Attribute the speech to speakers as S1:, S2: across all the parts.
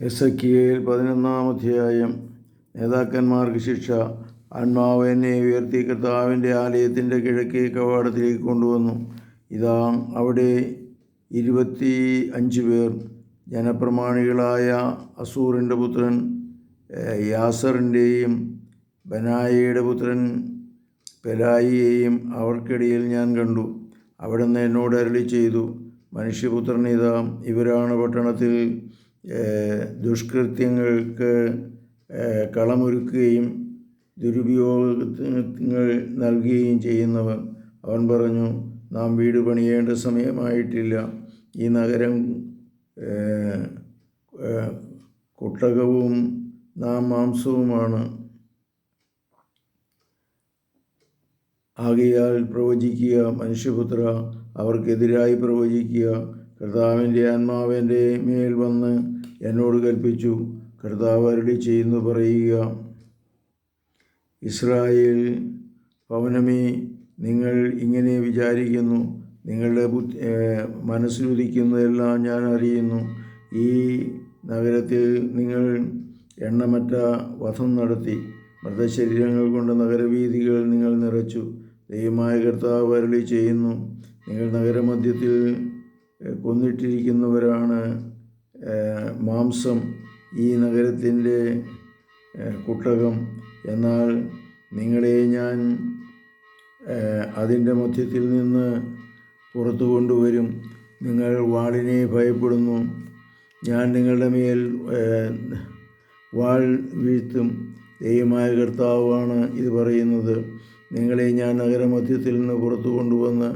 S1: S കിയയിൽ പതിനൊന്നാം അധ്യായം. നേതാക്കന്മാർക്ക് ശിക്ഷ. ആത്മാവ് എന്നെ ഉയർത്തി കർത്താവിന്റെ ആലയത്തിന്റെ കിഴക്കേ കവാടത്തിലേക്ക് കൊണ്ടുവന്നു. ഇതാ അവിടെ ഇരുപത്തി അഞ്ച് പേർ. ജനപ്രമാണികളായ അസൂറിന്റെ പുത്രൻ യാസറിന്റെയും ബനായയുടെ പുത്രൻ പെലായിയെയും അവർക്കിടയിൽ ഞാൻ കണ്ടു. അവിടുന്ന് എന്നോട് അരളി ചെയ്തു മനുഷ്യപുത്രൻ ഇതാ ഇവരാണ് പട്ടണത്തിൽ ദുഷ്കൃത്യങ്ങൾക്ക് കളമൊരുക്കുകയും ദുരുപയോഗങ്ങൾ നൽകുകയും ചെയ്യുന്നവർ അവൻ പറഞ്ഞു നാം വീട് പണിയേണ്ട സമയമായിട്ടില്ല. ഈ നഗരം കുട്ടകവും നാം മാംസവുമാണ്. ആകയാൽ പ്രവചിക്കുക മനുഷ്യപുത്ര അവർക്കെതിരായി പ്രവചിക്കുക. കർത്താവിന്റെ ആത്മാവിന്റെ മേൽ വന്ന് എന്നോട് കൽപ്പിച്ചു. കർത്താവ് ചെയ്യുന്നു പറയുക ഇസ്രായേൽ പവനമേ നിങ്ങൾ ഇങ്ങനെ വിചാരിക്കുന്നു. നിങ്ങളുടെ ബുദ്ധി മനസ്സിലുദിക്കുന്നതെല്ലാം ഞാൻ അറിയുന്നു. ഈ നഗരത്തിൽ നിങ്ങൾ എണ്ണമറ്റ വധം നടത്തി. മൃതശരീരങ്ങൾ കൊണ്ട് നഗരവീതികൾ നിങ്ങൾ നിറച്ചു. ദൈവമായ കർത്താവ് അരളി ചെയ്യുന്നു. നിങ്ങൾ നഗരമധ്യത്തിൽ കൊന്നിട്ടിരിക്കുന്നവരാണ് മാംസം ഈ നഗരത്തിന്റെ കുട്ടകം. എന്നാൽ നിങ്ങളെ ഞാൻ അതിന്റെ മധ്യത്തിൽ നിന്ന് പുറത്തു കൊണ്ടുവരും. നിങ്ങൾ വാളിനെ ഭയപ്പെടുന്നു. ഞാൻ നിങ്ങളുടെ മേൽ വാൾ വീഴ്ത്തും. ദൈവമായ കർത്താവാണ് ഇത് പറയുന്നത്. നിങ്ങളെ ഞാൻ നഗരമധ്യത്തിൽ നിന്ന് പുറത്തു കൊണ്ടുവന്ന്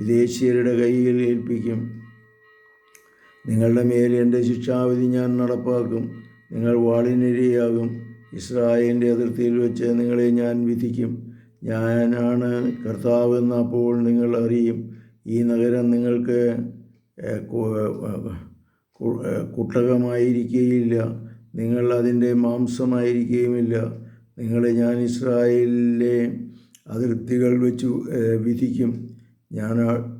S1: വിദേശീയരുടെ കയ്യിൽ ഏൽപ്പിക്കും. നിങ്ങളുടെ മേൽ എന്റെ ശിക്ഷാവിധി ഞാൻ നടപ്പാക്കും. നിങ്ങൾ വാളിനിരയാകും. ഇസ്രായേലിന്റെ അതിർത്തിയിൽ വെച്ച് നിങ്ങളെ ഞാൻ വിധിക്കും. ഞാനാണ് കർത്താവ് എന്നപ്പോൾ നിങ്ങൾ അറിയും. ഈ നഗരം നിങ്ങൾക്ക് കുട്ടകമായിരിക്കുകയില്ല നിങ്ങൾ അതിന്റെ മാംസമായിരിക്കുകയുമില്ല നിങ്ങളെ ഞാൻ ഇസ്രായേലിലെ അതിർത്തികൾ വെച്ച് വിധിക്കും. ഞാൻ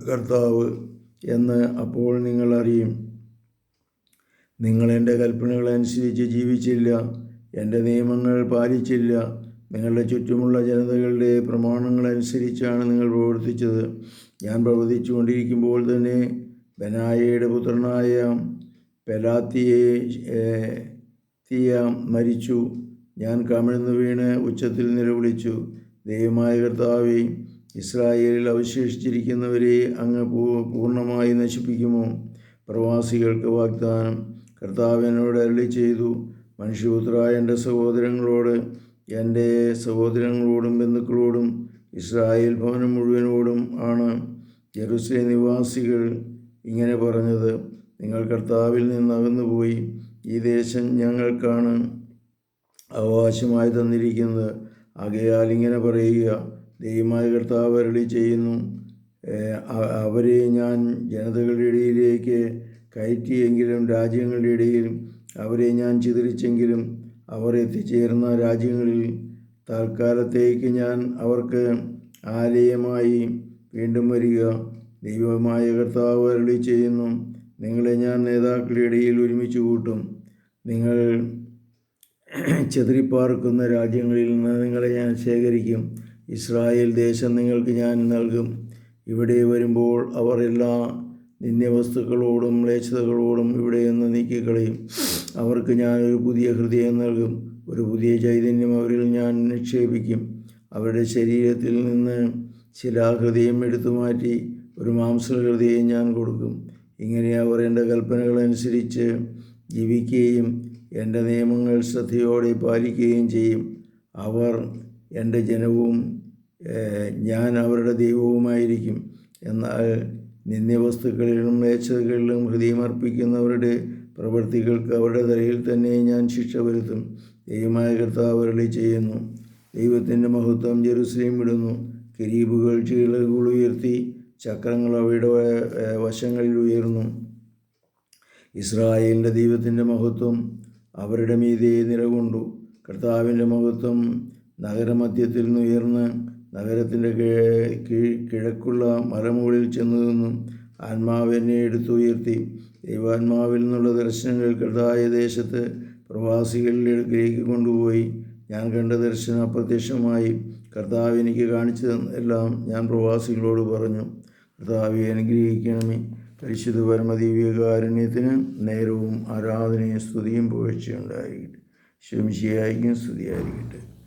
S1: കർത്താവ് എന്ന് അപ്പോൾ നിങ്ങൾ അറിയും. നിങ്ങൾ എന്റെ കൽപ്പനകൾ അനുസരിച്ച് ജീവിച്ചില്ല. എന്റെ നിയമങ്ങൾ പാലിച്ചില്ല. നിങ്ങളുടെ ചുറ്റുമുള്ള ജനതകളുടെ പ്രമാണങ്ങൾ അനുസരിച്ചാണ് നിങ്ങൾ പ്രവർത്തിച്ചത്. ഞാൻ പ്രവർത്തിച്ചു കൊണ്ടിരിക്കുമ്പോൾ തന്നെ ബനായയുടെ പുത്രനായ പെലാത്തിയെ തിയ മരിച്ചു. ഞാൻ കമിഴ്ന്നു വീണ് ഉച്ചത്തിൽ നിലവിളിച്ചു. ദൈവമായ കർത്താവെ ഇസ്രായേലിൽ അവശേഷിച്ചിരിക്കുന്നവരെ അങ്ങ് പൂർണമായി നശിപ്പിക്കുമോ? പ്രവാസികൾക്ക് വാഗ്ദാനം. കർത്താവ് എന്നോട് അരളി ചെയ്തു മനുഷ്യപുത്ര എന്റെ സഹോദരങ്ങളോട് എന്റെ സഹോദരങ്ങളോടും ബന്ധുക്കളോടും ഇസ്രായേൽ ഭവനം മുഴുവനോടും ആണ് ജെറുസലേം നിവാസികൾ ഇങ്ങനെ പറഞ്ഞത്. നിങ്ങൾ കർത്താവിൽ നിന്ന് അകന്നുപോയി ഈ ദേശം ഞങ്ങൾക്കാണ് അവകാശമായി തന്നിരിക്കുന്നത്. ആകയാൽ ഇങ്ങനെ പറയുക ദൈവമായ കർത്താവ് അരളി ചെയ്യുന്നു അവരെ ഞാൻ ജനതകളുടെ ഇടയിലേക്ക് കയറ്റിയെങ്കിലും രാജ്യങ്ങളുടെ ഇടയിൽ അവരെ ഞാൻ ചിതറിച്ചെങ്കിലും അവർ എത്തിച്ചേർന്ന രാജ്യങ്ങളിൽ തൽക്കാലത്തേക്ക് ഞാൻ അവർക്ക് ആലയമായി വീണ്ടും വരിക. ദൈവമായ കർത്താവ് അരളി ചെയ്യുന്നു നിങ്ങളെ ഞാൻ നേതാക്കളുടെ ഇടയിൽ ഒരുമിച്ച് കൂട്ടും. നിങ്ങൾ ചെതിരിപ്പാർക്കുന്ന രാജ്യങ്ങളിൽ നിന്ന് നിങ്ങളെ ഞാൻ ശേഖരിക്കും. ഇസ്രായേൽ ദേശം നിങ്ങൾക്ക് ഞാൻ നൽകും. ഇവിടെ വരുമ്പോൾ അവർ എല്ലാ നിന്യവസ്തുക്കളോടും മ്ലേച്ഛതകളോടും ഇവിടെ നിന്ന് നീക്കിക്കളയും. അവർക്ക് ഞാൻ ഒരു പുതിയ ഹൃദയം നൽകും. ഒരു പുതിയ ചൈതന്യം അവരിൽ ഞാൻ നിക്ഷേപിക്കും. അവരുടെ ശരീരത്തിൽ നിന്ന് ചില ഹൃദയം എടുത്തു മാറ്റി ഒരു മാംസഹൃദയം ഞാൻ കൊടുക്കും. ഇങ്ങനെ അവർ എന്റെ കൽപ്പനകളനുസരിച്ച് ജീവിക്കുകയും എന്റെ നിയമങ്ങൾ ശ്രദ്ധയോടെ പാലിക്കുകയും ചെയ്യും. അവർ എന്റെ ജനവും ഞാൻ അവരുടെ ദൈവവുമായിരിക്കും. എന്നാൽ നിന്യവസ്തുക്കളിലും മേച്ചകളിലും ഹൃദയമർപ്പിക്കുന്നവരുടെ പ്രവൃത്തികൾക്ക് അവരുടെ തലയിൽ തന്നെ ഞാൻ ശിക്ഷ വരുത്തും. ദൈവമായ കർത്താവരളി ചെയ്യുന്നു. ദൈവത്തിന്റെ മഹത്വം ജെറുസലേം വിടുന്നു. കിരീബുകൾ ചീളുകൾ ഉയർത്തി ചക്രങ്ങൾ അവയുടെ വശങ്ങളിൽ ഉയർന്നു. ഇസ്രായേലിന്റെ ദൈവത്തിന്റെ മഹത്വം അവരുടെ മീതെ നിലകൊണ്ടു കർത്താവിന്റെ മഹത്വം നഗരമധ്യത്തിൽ നിന്ന് ഉയർന്ന് നഗരത്തിന്റെ കീഴ് കിഴക്കുള്ള മലമുകളിൽ ചെന്നു നിന്നും ആത്മാവ് എന്നെ എടുത്തുയർത്തി. ദൈവാത്മാവിൽ നിന്നുള്ള ദർശനങ്ങൾ കർത്തായ ദേശത്ത് പ്രവാസികളിലേക്ക് കൊണ്ടുപോയി. ഞാൻ കണ്ട ദർശനം അപ്രത്യക്ഷമായി. കർത്താവ് എനിക്ക് കാണിച്ചു എല്ലാം ഞാൻ പ്രവാസികളോട് പറഞ്ഞു. കർത്താവെ അനുഗ്രഹിക്കണമേ. പരിശുദ്ധ പരമദിവ്യകാരുണ്യത്തിന് നേരവും ആരാധനയും സ്തുതിയും പുകഴ്ചയുണ്ടായിരിക്കട്ടെ ശംശിയായിരിക്കും സ്തുതിയായിരിക്കട്ടെ.